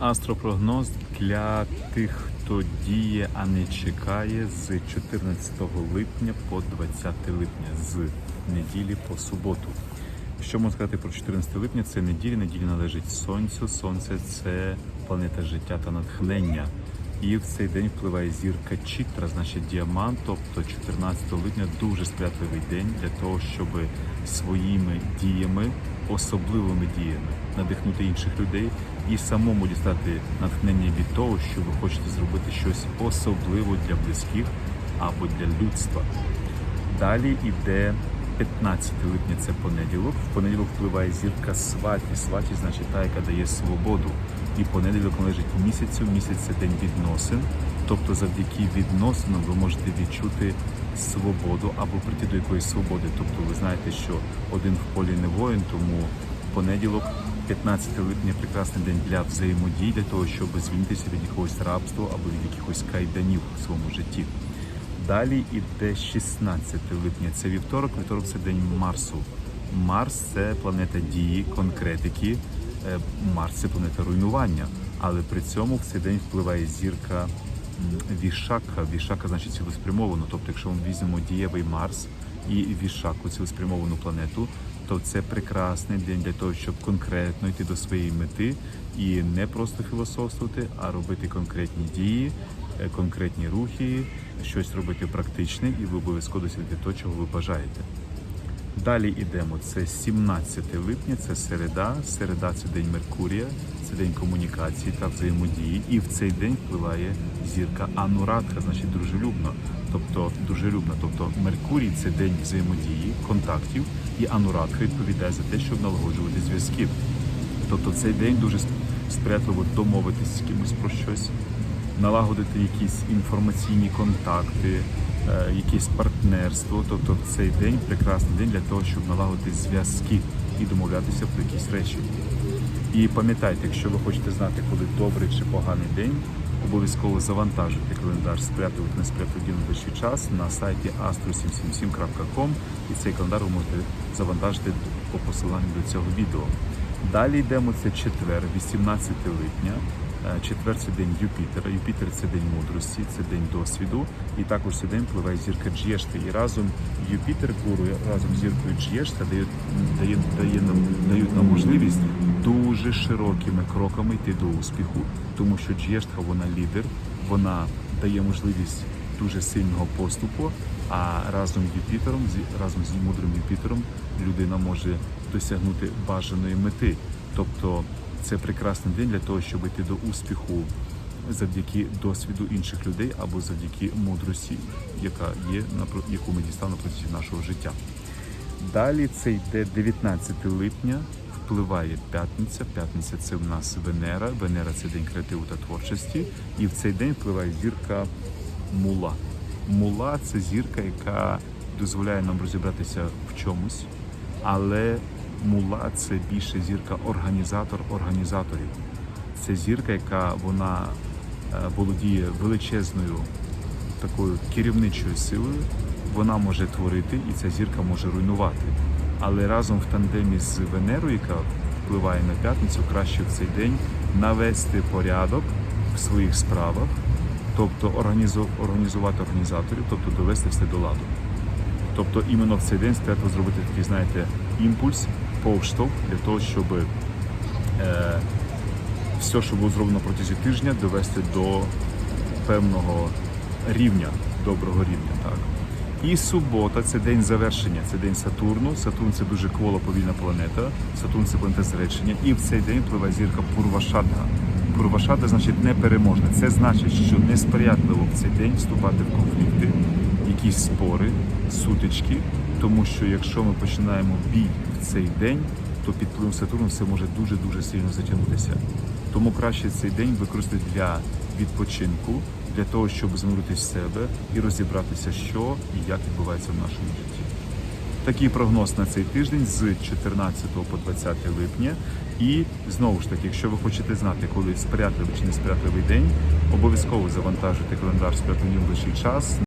Астропрогноз для тих, хто діє, а не чекає з 14 липня по 20 липня, з неділі по суботу. Що можна сказати про 14 липня? Це неділя, неділя належить сонцю. Сонце це планета життя та натхнення. І в цей день впливає зірка Чітра, значить діамант. Тобто 14 липня дуже сприятливий день для того, щоб своїми діями, особливими діями, надихнути інших людей і самому дістати натхнення від того, що ви хочете зробити щось особливо для близьких або для людства. Далі йде 15 липня, це понеділок. В понеділок впливає зірка Сваті. Сваті значить та, яка дає свободу. І понеділок належить місяцю. Місяць це день відносин. Тобто, завдяки відносинам ви можете відчути свободу або прийти до якоїсь свободи. Тобто, ви знаєте, що один в полі не воїн, тому понеділок, 15 липня, прекрасний день для взаємодії, для того, щоб звільнитися від якогось рабства або від якихось кайданів у своєму житті. Далі іде 16 липня. Це вівторок. Вівторок це день Марсу. Марс це планета дії, конкретики. Е, Марс це планета руйнування. Але при цьому в цей день впливає зірка Вішака. Вішака значить цілеспрямовано. Тобто, якщо ми візьмемо дієвий Марс і Вішаку, цілеспрямовану планету, то це прекрасний день для того, щоб конкретно йти до своєї мети і не просто філософствувати, а робити конкретні дії, е, конкретні рухи, щось робити практичне, і ви обов'язково досягнете того, чого ви бажаєте. Далі йдемо. Це 17 липня, це середа. Середа це день Меркурія, це день комунікації та взаємодії. І в цей день впливає зірка Анурадха, значить дружелюбно. Тобто дружелюбна. Тобто Меркурій це день взаємодії, контактів, і Анурадха відповідає за те, щоб налагоджувати зв'язки. Тобто цей день дуже сприятливо домовитись з кимось про щось, налагодити якісь інформаційні контакти, е, якесь партнерство. Тобто цей день прекрасний день для того, щоб налагодити зв'язки і домовлятися про якісь речі. І пам'ятайте, якщо ви хочете знати, коли добрий чи поганий день, обов'язково завантажуйте календар сприятливих на сприятливий найближчий час на сайті astro777.com і цей календар ви можете завантажити по посиланню до цього відео. Далі йдемо це четвер, 18 липня. Е, Четвер це день Юпітера. Юпітер це день мудрості, це день досвіду. І також цей день впливає зірка Джєшти. І разом Юпітер, гуру, разом з зіркою Джєшта дає, дає, дає нам, дають нам можливість дуже широкими кроками йти до успіху. Тому що Джєштха вона лідер, вона дає можливість дуже сильного поступу. А разом з Юпітером, разом з мудрим Юпітером, людина може досягнути бажаної мети. Тобто це прекрасний день для того, щоб йти до успіху завдяки досвіду інших людей або завдяки мудрості, яка є напро- яку ми дістали на протязі нашого життя. Далі це йде 19 липня. Впливає п'ятниця. П'ятниця це в нас Венера. Венера це день креативу та творчості. І в цей день впливає зірка Мула. Мула це зірка, яка дозволяє нам розібратися в чомусь, але мула це більше зірка організатор організаторів. Це зірка, яка вона е, володіє величезною такою керівничою силою. Вона може творити, і ця зірка може руйнувати. Але разом в тандемі з Венерою, яка впливає на п'ятницю, краще в цей день навести порядок в своїх справах, тобто організувати організаторів, тобто довести все до ладу. Тобто іменно в цей день треба зробити такий, знаєте, імпульс, повштовх для того, щоб е, все, що було зроблено протягом тижня, довести до певного рівня, доброго рівня. Так. І субота це день завершення, це день Сатурну. Сатурн це дуже квола повільна планета. Сатурн це планета зречення. І в цей день впливає зірка Пурвашадга. Пурвашадга значить непереможна. Це значить, що несприятливо в цей день вступати в конфлікти, якісь спори, сутички. Тому що якщо ми починаємо бій цей день, то під впливом Сатурну все може дуже дуже сильно затягнутися. Тому краще цей день використати для відпочинку, для того, щоб в себе і розібратися, що і як відбувається в нашому житті. Такий прогноз на цей тиждень з 14 по 20 липня. І знову ж таки, якщо ви хочете знати, коли сприятливий чи несприятливий день, обов'язково завантажуйте календар сприятливий час